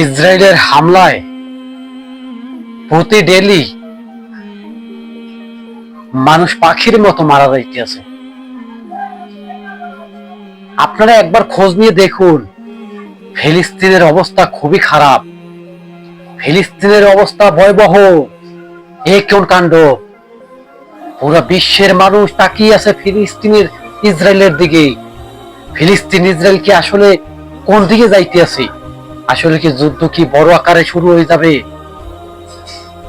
ইসরায়েলের হামলায় প্রতি ডেলি মানুষ পাখির মতো মারা যাইতেছে। আপনারা একবার খোঁজ নিয়ে দেখুন, ফিলিস্তিনের অবস্থা খুবই খারাপ। ফিলিস্তিনের অবস্থা ভয়াবহ, এ কোন কাণ্ড? পুরো বিশ্বের মানুষ তাকিয়ে আছে ফিলিস্তিনের, ইসরায়েলের দিকে। ফিলিস্তিন, ইসরায়েল কি আসলে কোন দিকে যাইতে আছে আসলে কি যুদ্ধ কি বড় আকারে শুরু হয়ে যাবে?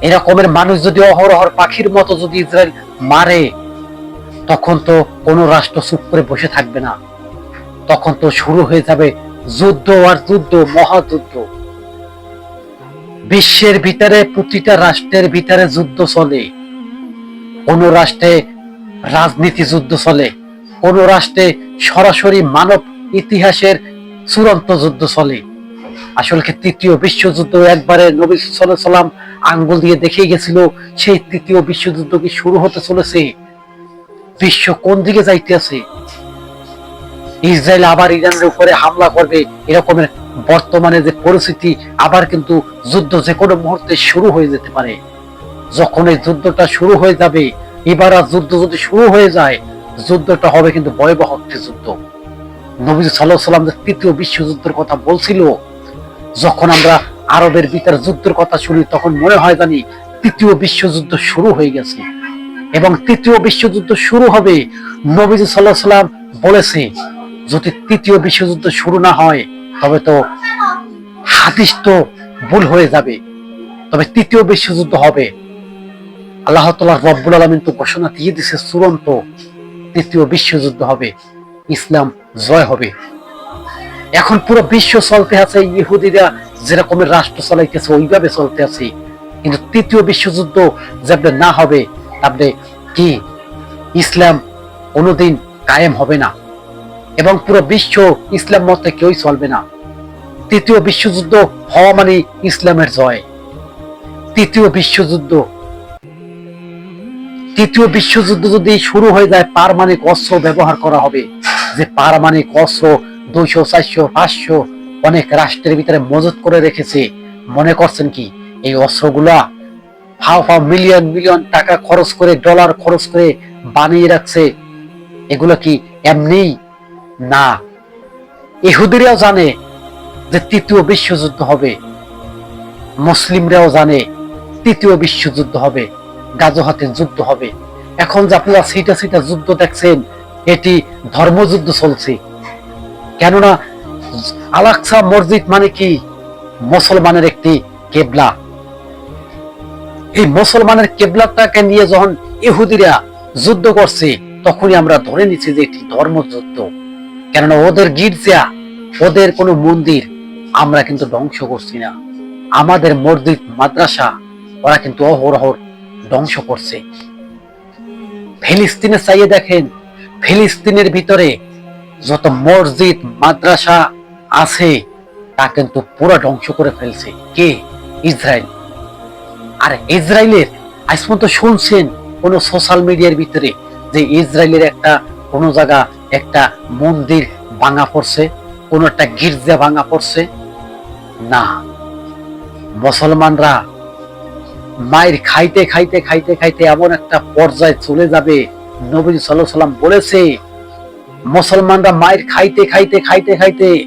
এরকমের মানুষ যদি অহরহর পাখির মতো যদি ইসরায়েল মারে, তখন তো কোন রাষ্ট্র চুপ করে বসে থাকবে না। তখন তো শুরু হয়ে যাবে যুদ্ধ আর যুদ্ধ, মহাযুদ্ধ। বিশ্বের ভিতরে প্রতিটা রাষ্ট্রের ভিতরে যুদ্ধ চলে। কোন রাষ্ট্রে রাজনীতি যুদ্ধ চলে। কোন রাষ্ট্রে সরাসরি মানব ইতিহাসের চূড়ান্ত যুদ্ধ চলে। আসলে তৃতীয় বিশ্বযুদ্ধ? একবারে নবী সাল্লাল্লাহু সাল্লাম আঙ্গুল দিয়ে দেখে গেছিল, সেই তৃতীয় বিশ্বযুদ্ধ কি শুরু হতে চলেছে? বিশ্ব কোন দিকে যাইতে আছে? ইসরায়েল আবার ইরানের উপরে হামলা করবে, এরকমের বর্তমানে যে পরিস্থিতি, আবার কিন্তু যুদ্ধ যে কোনো মুহূর্তে শুরু হয়ে যেতে পারে। যখন এই যুদ্ধটা শুরু হয়ে যাবে, এবার আর যুদ্ধ যদি শুরু হয়ে যায়, যুদ্ধটা হবে কিন্তু ভয়াবহ একটি যুদ্ধ। নবী সাল্লাহ সাল্লাম যে তৃতীয় বিশ্বযুদ্ধের কথা বলছিল যখন আমরা আরবের ভিতরে যুদ্ধের কথা শুনি, তখন মনে হয় জানি তৃতীয় বিশ্বযুদ্ধ শুরু হয়ে গেছে। এবং তৃতীয় বিশ্বযুদ্ধ শুরু হবে, নবীজি সাল্লাহ সাল্লাম বলেছে, যদি তৃতীয় বিশ্বযুদ্ধ শুরু না হয়, তবে তো হাদিস তো ভুল হয়ে যাবে। তবে তৃতীয় বিশ্বযুদ্ধ হবে। আল্লাহ তালা রব্বুল আলমিন তো ঘোষণা দিয়ে দিছে চূড়ান্ত তৃতীয় বিশ্বযুদ্ধ হবে, ইসলাম জয় হবে। এখন পুরো বিশ্ব চলতে আছে ইহুদিরা যেরকমের রাষ্ট্র চালাইতেছে, ওইভাবে চলতে আছে। কিন্তু তৃতীয় বিশ্বযুদ্ধ যেভাবে না হবে তাহলে কি? ইসলাম কোনোদিন কায়েম হবে না। এবং পুরো বিশ্ব ইসলাম মতে কেউই চলবে না। তৃতীয় বিশ্বযুদ্ধ হওয়া মানে ইসলামের জয়। তৃতীয় বিশ্বযুদ্ধ। তৃতীয় বিশ্বযুদ্ধ যদি শুরু হয়ে যায়, পারমাণিক অস্ত্র ব্যবহার করা হবে। যে পারমাণিক অস্ত্র দুইশো, চারশো, পাঁচশো অনেক রাষ্ট্রের ভিতরে মজুত করে রেখেছে। মনে করছেন কি? এই অস্ত্রগুলা ফাও ফাও মিলিয়ন মিলিয়ন টাকা খরচ করে, ডলার খরচ করে বানিয়ে রাখছে। এগুলো কি এমনি না। ইহুদিরাও জানে যে তৃতীয় বিশ্বযুদ্ধ হবে। মুসলিমরাও জানে তৃতীয় বিশ্বযুদ্ধ হবে গাজোহাতের যুদ্ধ হবে। এখন যে আপনারা সিটা সিটা যুদ্ধ দেখছেন, এটি ধর্মযুদ্ধ চলছে। কেননা আলাকসা মসজিদ মানে কি? মুসলমানের একটি কেবলা। এই মুসলমানের কেবলাটাকে নিয়ে যখন ইহুদিরা যুদ্ধ করছে, তখনই আমরা ধরে নিচ্ছি যে এটি ধর্মযুদ্ধ। কেননা ওদের গির্জা, ওদের কোনো মন্দির আমরা কিন্তু ধ্বংস করছি না। আমাদের মসজিদ, মাদ্রাসা, ওরা কিন্তু অহরহর ধ্বংস করছে। ফিলিস্তিনে চাইয়ে দেখেন, ফিলিস্তিনের ভিতরে যত মসজিদ, মাদ্রাসা আছে, তা কিন্তু পুরো ধ্বংস করে ফেলছে। কে? ইসরায়েল। আর ইসরায়েলের, আজ পর্যন্ত শুনছেন কোন সোশ্যাল মিডিয়ার ভিতরে যে ইসরায়েলের একটা, কোন জায়গা একটা মন্দির ভাঙা পড়ছে, কোন একটা গির্জা ভাঙা পড়ছে? না। মুসলমানরা মায়ের খাইতে খাইতে খাইতে খাইতে এমন একটা পর্যায়ে চলে যাবে নবী সাল্লাহ সাল্লাম বলেছে মুসলমানরা মায়ের খাইতে খাইতে খাইতে খাইতে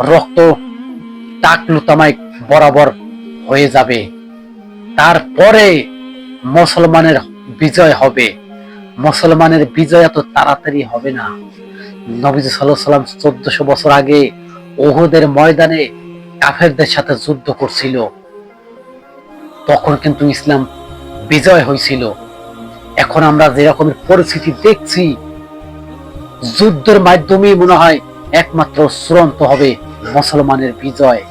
রক্ত টাকলু তামাই বরাবর হয়ে যাবে। তারপরে মুসলমানের বিজয় হবে। মুসলমানের বিজয় এত তাড়াতাড়ি হবে না। নবীজ সাল্লাম চোদ্দশো বছর আগে ওহুদের ময়দানে কাফেরদের সাথে যুদ্ধ করছিল। তখন কিন্তু ইসলাম বিজয় হয়েছিল এখন আমরা যেরকম পরিস্থিতি দেখছি যুদ্ধের মাধ্যমেই মনে হয় একমাত্র চূড়ান্ত হবে মুসলমানের বিজয়।